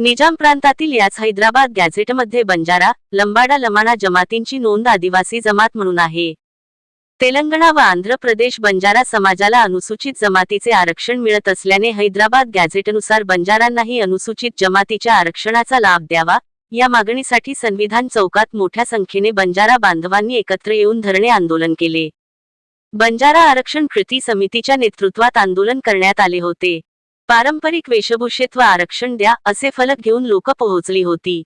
निजाम प्रांतातील याच हैदराबाद गॅझेटमध्ये बंजारा लंबाडा लमाणा जमातींची नोंद आदिवासी जमात म्हणून आहे. तेलंगणा व आंध्र प्रदेश बंजारा समाजाला अनुसूचित जमातीचे आरक्षण मिळत असल्याने हैदराबाद गॅझेटनुसार बंजारांनाही अनुसूचित जमातीच्या आरक्षणाचा लाभ द्यावा या मागणीसाठी संविधान चौकात मोठ्या संख्येने बंजारा बांधवांनी एकत्र येऊन धरणे आंदोलन केले. बंजारा आरक्षण कृती समितीच्या नेतृत्वात आंदोलन करण्यात आले होते. पारंपरिक वेशभूषेत व आरक्षण द्या असे फलक घेऊन लोक पोहोचली होती.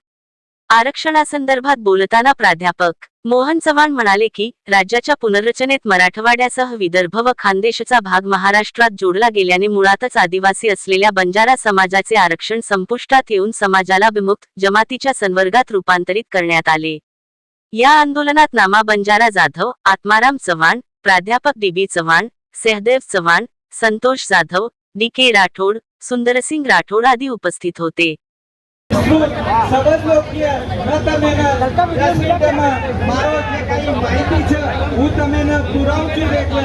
आरक्षणासंदर्भात बोलताना प्राध्यापक मोहन चव्हाण म्हणाले की राज्याच्या पुनर्रचनेत मराठवाड्यासह विदर्भ व खानदेशचा भाग महाराष्ट्रात जोडला गेल्याने मुळातच आदिवासी असलेल्या बंजारा समाजाचे आरक्षण संपुष्टात येऊन समाजाला विमुक्त जमातीच्या संवर्गात रूपांतरित करण्यात आले. या आंदोलनात नामा बंजारा जाधव आत्माराम चव्हाण प्राध्यापक DB Chavan Sahadev Chavan Santosh Jadhav D K Rathod Sundarsingh Rathod आदी उपस्थित होते સબજ લોકીય ન તમે દસ મિનિટમાં મારો જે काही માહિતી છે હું તમને પુરાવું છું એટલે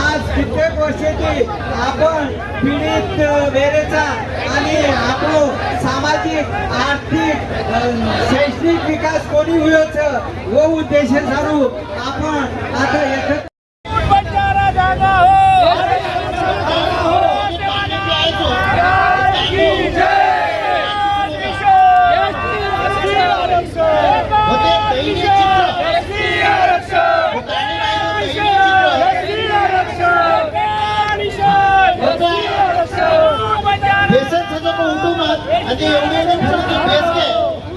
आज कित्येक वर्षाची आपण पीडित वेरेचा आणि આપણો સામાજિક આર્થિક અ, શૈક્ષણિક વિકાસ કોની હુયો છે वो उद्देश સારું आपण आता बेसन सजा को आणि एवढे बेस के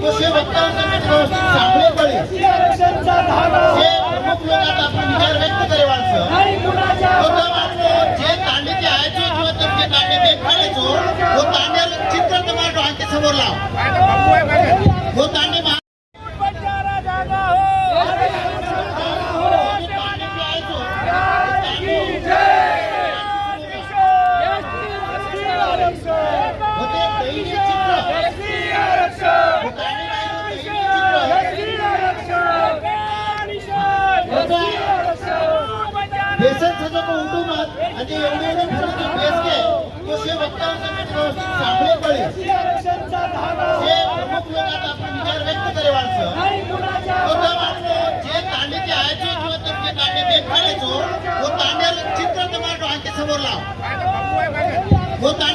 तो वक्ता तुम्ही व्यवस्थित सांगले पडे हे प्रमुख लोक आता आपण विचार व्यक्त करे वाटतं तो तर वाटतं जे तांडे ते आहे किंवा तुमचे तांडे देखाडायचो तो तांड्याला चित्र तुम्हाला डोळ्यांच्या समोर लाव तो तांडे मा- बंजारा जागा हो तांडे जे आहे तो, तांडे होते दैनिक चित्र तो तांडे नाही, दैनिक चित्र बेसन सजा को उठू मत आणि एवढे नाही खरं की बेस के तो शे वक्ता तुम्ही व्यवस्थित सांगले पडे हे प्रमुख लोक आता आपण विचार व्यक्त करे तो वाटतं जे तांडे ते आहे किंवा तुमचे तांडे देखाडायचो तो तांड्याला चित्र तुम्हाला डोळ्यांच्या समोर लाव. तो तांडे मा-